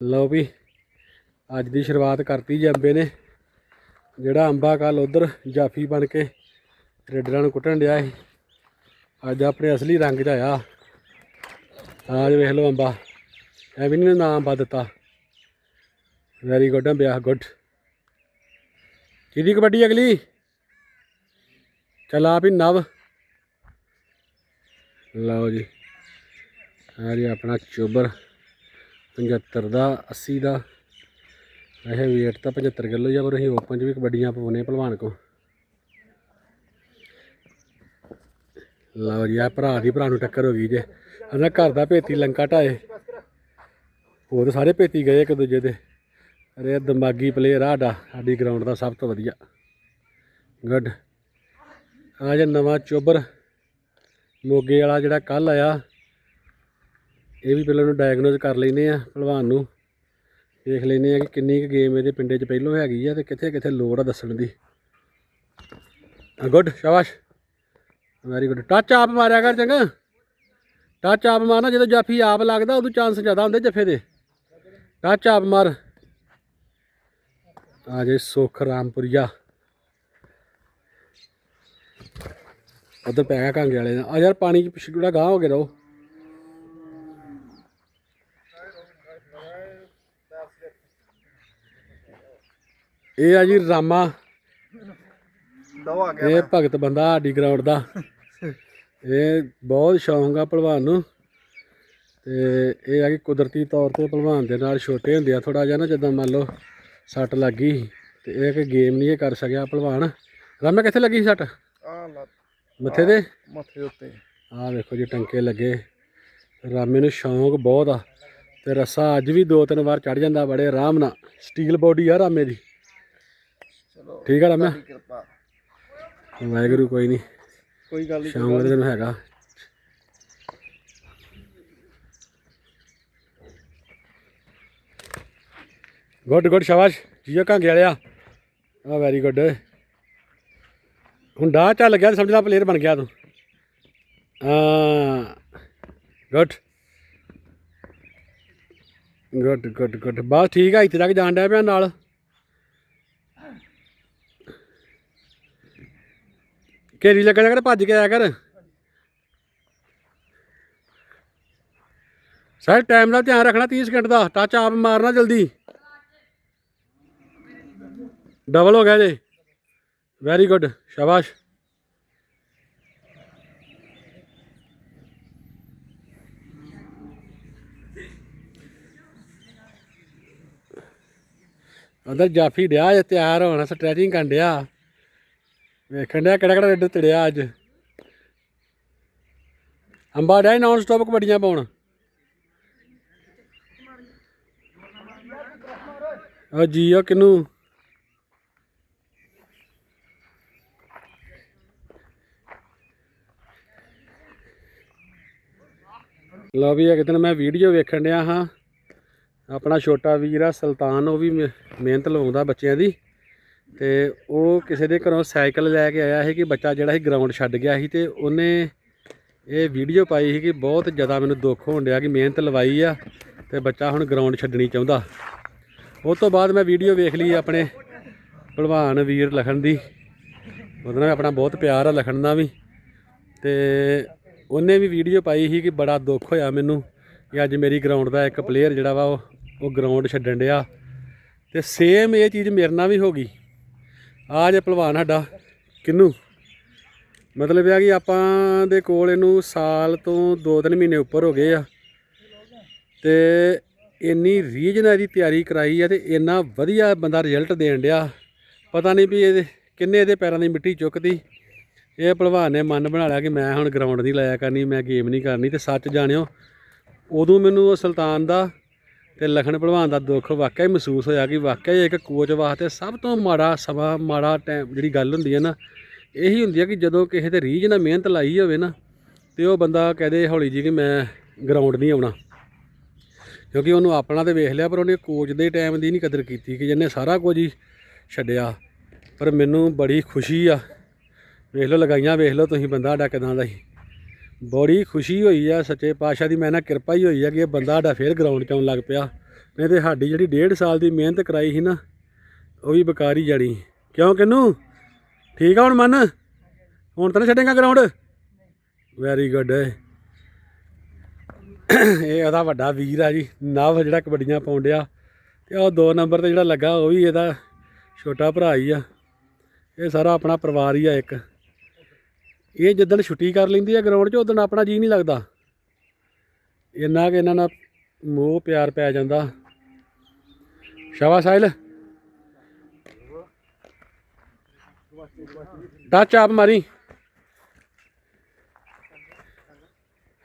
ਲਓ ਵੀ, ਅੱਜ ਦੀ ਸ਼ੁਰੂਆਤ ਕਰਤੀ ਜੀ ਅੰਬੇ ਨੇ, ਜਿਹੜਾ ਅੰਬਾ ਕੱਲ ਉਧਰ ਜਾਫੀ ਬਣ ਕੇ ਰੇਡਰਾਂ ਨੂੰ ਕੁੱਟਣ ਡਿਆ ਸੀ। ਅੱਜ ਆਪਣੇ ਅਸਲੀ ਰੰਗ 'ਚ ਆਇਆ ਆਜ ਵੇਖ ਲਓ ਅੰਬਾ, ਐਵੇਂ ਨਹੀਂ ਨਾਮ ਅੰਬਾ ਦਿੱਤਾ। ਵੈਰੀ ਗੁੱਡ ਅੰਬਿਆ ਗੁੱਡ ਕਿਹਦੀ ਕਬੱਡੀ ਅਗਲੀ? ਚਲ ਆਪ ਹੀ ਨਵ। ਲਓ ਜੀ, ਆ ਜੀ ਆਪਣਾ ਚੋਬਰ। 75 ਦਾ 80 ਦਾ। ਇਹ weight ਤਾਂ 75 ਕਿਲੋ ਜਾਂ ਪਰ ਅਸੀਂ ਓਪਨ 'ਚ ਵੀ ਕਬੱਡੀਆਂ ਪਵਾਉਣੇ ਭਲਵਾਨ ਕੋ ਲਓ ਜੀ ਆ ਭਰਾ ਦੀ, ਭਰਾ ਨੂੰ ਟੱਕਰ ਹੋ ਗਈ ਜੇ। ਅਨਾ ਘਰ ਦਾ ਭੇਤੀ ਲੰਕਾ ਢਾਏ। ਉਹ ਤਾਂ ਸਾਰੇ ਭੇਤੀ ਗਏ ਇੱਕ ਦੂਜੇ ਦੇ। ਅਰੇ ਦਿਮਾਗੀ ਪਲੇਅਰ ਆ ਸਾਡਾ। ਸਾਡੀ ਗਰਾਊਂਡ ਦਾ ਸਭ ਤੋਂ ਵਧੀਆ। ਗੁੱਡ ਆ ਜੇ ਨਵਾਂ ਚੋਬਰ। ਮੋਗੇ ਵਾਲਾ ਜਿਹੜਾ ਕੱਲ ਆਇਆ। ਇਹ ਵੀ ਪਹਿਲਾਂ ਨੂੰ ਡਾਇਗਨੋਸ ਕਰ ਲੈਨੇ ਆ, ਭਲਵਾਨ ਨੂੰ। ਦੇਖ ਲੈਨੇ ਆ ਕਿ ਕਿੰਨੀ ਕੁ ਗੇਮ ਇਹਦੇ ਪਿੰਡੇ 'ਚ ਪਹਿਲੋਂ ਹੈਗੀ ਆ ਤੇ ਕਿੱਥੇ ਕਿੱਥੇ ਲੋੜ ਆ ਦੱਸਣ ਦੀ। ਗੁੱਡ, ਸ਼ਾਬਾਸ਼। ਵੈਰੀ ਗੁੱਡ ਟੱਚ ਆਪ ਮਾਰਿਆ ਕਰ ਚੰਗਾ। ਟੱਚ ਆਪ ਮਾਰਨਾ, ਜਦੋਂ ਜਾਫੀ ਆਪ ਲੱਗਦਾ, ਉਦੋਂ ਚਾਂਸ ਜ਼ਿਆਦਾ ਹੁੰਦੇ ਜੱਫੇ ਦੇ। ਟੱਚ ਆਪ ਮਾਰ। ਆ ਜੇ ਸੁਖ ਰਾਮਪੁਰੀਆ। ਉਧਰ ਪੈ ਗਿਆ ਕਾਂਗੇ ਵਾਲੇ ਦਾ। ਆ ਯਾਰ ਪਾਣੀ ਚ ਪਿੱਛੇ ਗਾਹ ਹੋ ਗਿਆ ਰਹੋ ਇਹ ਆ ਜੀ ਰਾਮਾ। ਦੋ ਆ ਇਹ ਭਗਤ ਬੰਦਾ ਸਾਡੀ ਗਰਾਊਂਡ ਦਾ। ਇਹ ਬਹੁਤ ਸ਼ੌਂਕ ਆ ਭਲਵਾਨ ਨੂੰ। ਤੇ ਇਹ ਆ ਕਿ ਕੁਦਰਤੀ ਤੌਰ ਤੇ ਭਲਵਾਨ ਦੇ ਨਾਲ ਛੋਟੇ ਹੁੰਦੇ ਆ ਥੋੜਾ ਜਿਹਾ ਨਾ ਜਦੋਂ ਮੰਨ ਲਓ ਸੱਟ ਲੱਗ ਤੇ ਇਹ ਕਿ ਗੇਮ ਨਹੀਂ ਇਹ ਕਰ ਸਕਿਆ ਭਲਵਾਨ। ਰਾਮੇ ਕਿੱਥੇ ਲੱਗੀ ਸੱਟ? ਆ ਲੱਤ। ਮੱਥੇ ਤੇ? ਮੱਥੇ ਉੱਤੇ। ਆਹ ਵੇਖੋ ਜੀ ਟੰਕੇ ਲੱਗੇ। ਰਾਮੇ ਨੂੰ ਸ਼ੌਂਕ ਬਹੁਤ ਆ। ਤੇ ਰੱਸਾ ਅੱਜ ਵੀ ਦੋ ਤਿੰਨ ਵਾਰ ਚੜ ਜਾਂਦਾ ਬੜੇ ਆਰਾਮ ਨਾਲ। ਸਟੀਲ ਬੋਡੀ ਆ ਰਾਮੇ ਦੀ। ਚਲੋ ਠੀਕ ਆ ਰਾਮਿਆ? ਕਿਰਪਾ। ਵਾਹਿਗੁਰੂ ਕੋਈ ਨਹੀਂ ਕੋਈ ਗੱਲ ਨਹੀਂ ਸ਼ੌਂਕ ਦੇ ਨੂੰ। ਹੈਗਾ। ਗੁੱਡ ਗੁੱਡ ਸ਼ਾਬਾਸ਼। ਜੀਓ ਕਾਂਗੇ ਵਾਲਿਆ। ਆ ਵੈਰੀ ਗੁੱਡ ਹੁਣ ਡਾਹ ਚੱਲ ਗਿਆ ਸਮਝਦਾ ਪਲੇਅਰ ਬਣ ਗਿਆ ਤੂੰ। ਹਾਂ। ਗੁੱਡ। Good good good. ਬਸ ਠੀਕ ਆ ਇੱਥੇ ਤੱਕ ਜਾਣ ਡਿਆ ਪਿਆ ਨਾਲ। ਘੇਰੀ ਲੱਗਿਆ ਕਰ ਭੱਜ ਕੇ ਆਇਆ ਕਰ। ਸਾਰੇ ਟਾਈਮ ਦਾ ਧਿਆਨ ਰੱਖਣਾ 30 ਸਕਿੰਟ ਦਾ ਟੱਚ ਆਪ ਮਾਰਨਾ ਜਲਦੀ। ਡਬਲ ਹੋ ਗਿਆ ਜੇ। ਵੈਰੀ ਗੁੱਡ ਸ਼ਾਬਾਸ਼। ਉਧਰ ਜਾਫੀ ਡਿਆ ਜੇ, ਤਿਆਰ ਹੋਣਾ ਸਟ੍ਰੈਚਿੰਗ ਕਰਨ ਡਿਆ। ਵੇਖਣ ਡਿਆ ਕਿਹੜਾ ਕਿਹੜਾ ਰੇਡ ਤੜਿਆ ਅੱਜ। ਅੰਬਾ ਡਿਆ ਨਾਨ ਸਟਾਪ ਕਬੱਡੀਆਂ ਪਾਉਣ। ਆ ਜੀ ਆ ਕਿਨੂੰ? ਲਓ ਵੀ, ਇੱਕ ਦਿਨ ਮੈਂ ਵੀਡੀਓ ਵੇਖਣ ਡਿਆ ਹਾਂ। ਆਪਣਾ ਛੋਟਾ ਵੀਰ ਆ, ਸੁਲਤਾਨ, ਉਹ ਵੀ ਮਿਹਨਤ ਲਵਾਉਂਦਾ ਬੱਚਿਆਂ ਦੀ। ਤੇ ਉਹ ਕਿਸੇ ਦੇ ਘਰੋਂ ਸਾਈਕਲ ਲੈ ਕੇ ਆਇਆ ਸੀ ਕਿ ਬੱਚਾ ਜਿਹੜਾ ਸੀ ਗਰਾਊਂਡ ਛੱਡ ਗਿਆ ਸੀ ਤੇ ਉਹਨੇ ਇਹ ਵੀਡੀਓ ਪਾਈ ਸੀ ਕਿ ਬਹੁਤ ਜ਼ਿਆਦਾ ਮੈਨੂੰ ਦੁੱਖ ਹੋਣ ਡਿਆ ਕਿ ਮਿਹਨਤ ਲਵਾਈ ਆ ਤੇ ਬੱਚਾ ਹੁਣ ਗਰਾਊਂਡ ਛੱਡਣੀ ਚਾਹੁੰਦਾ। ਉਸ ਤੋਂ ਬਾਅਦ ਮੈਂ ਵੀਡੀਓ ਵੇਖ ਲਈ ਆਪਣੇ ਭਲਵਾਨ ਵੀਰ ਲਖਣ ਦੀ। ਉਹਦੇ ਨਾਲ ਆਪਣਾ ਬਹੁਤ ਪਿਆਰ ਆ ਲਖਣ ਦਾ ਵੀ। ਤੇ ਉਹਨੇ ਵੀ ਵੀਡੀਓ ਪਾਈ ਸੀ ਕਿ ਬੜਾ ਦੁੱਖ ਹੋਇਆ ਮੈਨੂੰ ਕਿ ਅੱਜ ਮੇਰੀ ਗਰਾਊਂਡ ਦਾ ਇੱਕ ਪਲੇਅਰ ਜਿਹੜਾ ਵਾ ਉਹ ਉਹ ਗਰਾਊਂਡ ਛੱਡਣ ਡਿਆ। ਤੇ ਸੇਮ ਇਹ ਚੀਜ਼ ਮੇਰੇ ਨਾਲ ਵੀ ਹੋ ਗਈ। ਆ ਜੇ ਭਲਵਾਨ ਸਾਡਾ, ਕਿੰਨੂ? ਮਤਲਬ ਇਹ ਆ ਕਿ ਆਪਾਂ ਦੇ ਕੋਲ ਇਹਨੂੰ ਸਾਲ ਤੋਂ 2-3 ਮਹੀਨੇ ਉੱਪਰ ਹੋ ਗਏ ਆ। ਤੇ ਇੰਨੀ ਰੀਝ ਨਾਲ ਤਿਆਰੀ ਕਰਾਈ ਆ ਤੇ ਇੰਨਾ ਵਧੀਆ ਬੰਦਾ ਰਿਜ਼ਲਟ ਦੇਣ ਡਿਆ। ਪਤਾ ਨਹੀਂ ਵੀ ਇਹਦੇ ਕਿੰਨੇ ਇਹਦੇ ਪੈਰਾਂ ਦੀ ਮਿੱਟੀ ਚੁੱਕਦੀ। ਇਹ ਭਲਵਾਨ ਨੇ ਮਨ ਬਣਾ ਲਿਆ ਕਿ ਮੈਂ ਹੁਣ ਗਰਾਊਂਡ ਨਹੀਂ ਲਾਇਆ ਕਰਨੀ, ਮੈਂ ਗੇਮ ਨਹੀਂ ਕਰਨੀ ਤੇ ਸੱਚ ਜਾਣਿਓ, ਉਦੋਂ ਮੈਨੂੰ ਉਹ ਸੁਲਤਾਨ ਦਾ ਤੇ ਲਖਣ ਭਲਵਾਨ ਦਾ ਦੁੱਖ ਵਾਕਿਆ ਹੀ ਮਹਿਸੂਸ ਹੋਇਆ ਕਿ ਵਾਕਿਆ ਹੀ ਇੱਕ ਕੋਚ ਵਾਸਤੇ ਸਭ ਤੋਂ ਮਾੜਾ ਸਮਾਂ, ਮਾੜਾ ਟਾਈਮ ਜਿਹੜੀ ਗੱਲ ਹੁੰਦੀ ਹੈ ਨਾ, ਇਹੀ ਹੁੰਦੀ ਹੈ ਕਿ ਜਦੋਂ ਕਿਸੇ ਤੇ ਰੀਝ ਨਾਲ ਮਿਹਨਤ ਲਾਈ ਹੋਵੇ ਨਾ, ਤੇ ਉਹ ਬੰਦਾ ਕਹਦੇ ਹੌਲੀ ਜੀ ਕਿ ਮੈਂ ਗਰਾਊਂਡ ਨਹੀਂ ਆਉਣਾ। ਕਿਉਂਕਿ ਉਹਨੂੰ ਆਪਣਾ ਤੇ ਵੇਖ ਲਿਆ, ਪਰ ਉਹਨੇ ਕੋਚ ਦੇ ਟਾਈਮ ਦੀ ਨਹੀਂ ਕਦਰ ਕੀਤੀ ਕਿ ਜਿਹਨੇ ਸਾਰਾ ਕੁਝ ਹੀ ਛੱਡਿਆ। ਪਰ ਮੈਨੂੰ ਬੜੀ ਖੁਸ਼ੀ ਆ। ਵੇਖ ਲਓ, ਲਗਾਈਆਂ ਵੇਖ ਲਓ ਤੁਸੀਂ ਬੰਦਾ ਸਾਡਾ ਕਿਦਾਂ ਦਾ ਸੀ। ਬੜੀ ਖੁਸ਼ੀ ਹੋਈ ਆ ਸੱਚੇ ਪਾਤਸ਼ਾਹ ਦੀ, ਮੈਂ ਨਾ ਕਿਰਪਾ ਹੀ ਹੋਈ ਆ ਕਿ ਇਹ ਬੰਦਾ ਸਾਡਾ ਫੇਰ ਗਰਾਊਂਡ 'ਚ ਆਉਣ ਲੱਗ ਪਿਆ। ਨਹੀਂ ਤੇ ਸਾਡੀ ਜਿਹੜੀ ਡੇਢ ਸਾਲ ਦੀ ਮਿਹਨਤ ਕਰਾਈ ਸੀ ਨਾ, ਉਹ ਵੀ ਬੇਕਾਰ ਹੀ ਜਾਣੀ। ਕਿਉਂ ਕਿਨੂੰ? ਠੀਕ ਆ ਹੁਣ ਮਨ? ਹੁਣ ਤਾਂ ਨਹੀਂ ਛੱਡੇਗਾ ਗਰਾਊਂਡ ਵੈਰੀ ਗੁੱਡ ਇਹ ਉਹਦਾ ਵੱਡਾ ਵੀਰ ਆ ਜੀ, ਨਵ ਜਿਹੜਾ ਕਬੱਡੀਆਂ ਪਾਉਂਦਿਆ। ਤੇ ਉਹ ਦੋ ਨੰਬਰ ਤੇ ਜਿਹੜਾ ਲੱਗਾ, ਉਹ ਵੀ ਇਹਦਾ ਛੋਟਾ ਭਰਾ ਹੀ ਆ। ਇਹ ਸਾਰਾ ਆਪਣਾ ਪਰਿਵਾਰ ਹੀ ਆ ਇੱਕ। ਇਹ ਜਿੱਦਣ ਛੁੱਟੀ ਕਰ ਲੈਂਦੀ ਆ ਗਰਾਊਂਡ 'ਚ, ਉਦੋਂ ਆਪਣਾ ਜੀ ਨਹੀਂ ਲੱਗਦਾ। ਇੰਨਾ ਕਿ ਇਹਨਾਂ ਨਾਲ ਮੋਹ ਪਿਆਰ ਪੈ ਜਾਂਦਾ। ਸ਼ਾਬਾਸ਼ ਸਾਹਿਲ। ਟੱਚ ਆਪ ਮਾਰੀ।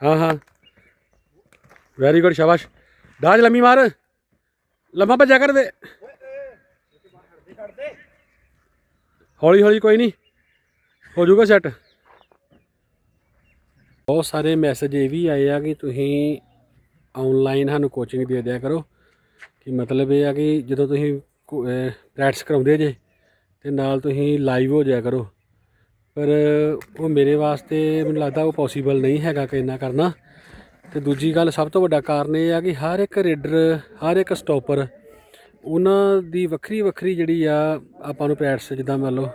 ਹਾਂ ਹਾਂ। ਵੈਰੀ ਗੁੱਡ ਸ਼ਾਬਾਸ਼। ਡਾਜ ਲੰਮੀ ਮਾਰ। ਲੰਮਾ ਭੱਜਿਆ ਕਰ ਦੇ। ਹੌਲੀ ਹੌਲੀ ਕੋਈ ਨਹੀਂ। ਹੋ ਜਾਊਗਾ ਸੈੱਟ ਬਹੁਤ ਸਾਰੇ ਮੈਸੇਜ ਇਹ ਵੀ ਆਏ ਆ ਕਿ ਤੁਸੀਂ ਆਨਲਾਈਨ ਸਾਨੂੰ ਕੋਚਿੰਗ ਦੇ ਦਿਆ ਕਰੋ। ਕਿ ਮਤਲਬ ਇਹ ਆ ਕਿ ਜਦੋਂ ਤੁਸੀਂ ਪ੍ਰੈਕਟਿਸ ਕਰਾਉਂਦੇ ਜੇ, ਤੇ ਨਾਲ ਤੁਸੀਂ ਲਾਈਵ ਹੋ ਜਾਇਆ ਕਰੋ। ਪਰ ਉਹ ਮੇਰੇ ਵਾਸਤੇ ਮੈਨੂੰ ਲੱਗਦਾ ਉਹ ਪੋਸੀਬਲ ਨਹੀਂ ਹੈਗਾ ਕਿ ਇੰਨਾ ਕਰਨਾ। ਤੇ ਦੂਜੀ ਗੱਲ ਸਭ ਤੋਂ ਵੱਡਾ ਕਾਰਨ ਇਹ ਆ ਕਿ ਹਰ ਇੱਕ ਰੇਡਰ ਹਰ ਇੱਕ ਸਟਾਪਰ ਉਹਨਾਂ ਦੀ ਵੱਖਰੀ ਵੱਖਰੀ ਜਿਹੜੀ ਆ ਆਪਾਂ ਨੂੰ ਪ੍ਰੈਕਟਿਸ ਜਿੱਦਾਂ ਮੰਨ ਲਓ